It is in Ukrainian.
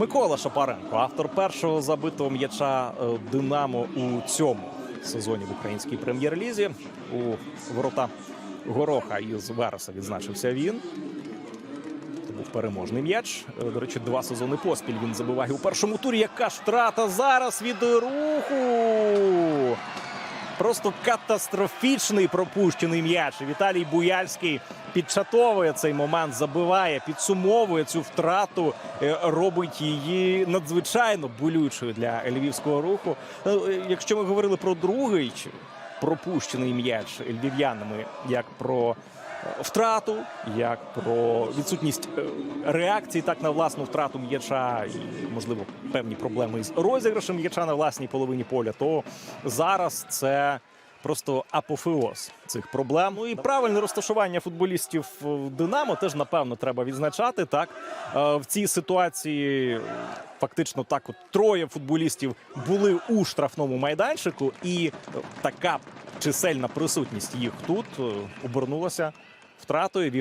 Микола Шапаренко, автор першого забитого м'яча е, Динамо у цьому сезоні в українській прем'єр-лізі. У ворота Гороха із Вереса відзначився він. Це був переможний м'яч. Е, До речі, два сезони поспіль він забиває у першому турі. Яка ж втрата зараз від руху? Просто катастрофічний пропущений м'яч. Віталій Буяльський підчатовує цей момент, забиває, підсумовує цю втрату, е, робить її надзвичайно болючою для львівського руху. Е, Якщо ми говорили про другий пропущений м'яч львів'янами, як про втрату, як про відсутність е, реакції так на власну втрату м'яча і, можливо, певні проблеми із розіграшем м'яча на власній половині поля, то зараз це. Просто апофеоз цих проблем. Ну і правильне розташування футболістів в Динамо теж напевно треба відзначати. Так Е, в цій ситуації фактично так, от троє футболістів були у штрафному майданчику, і е, така чисельна присутність їх тут е, обернулася втратою.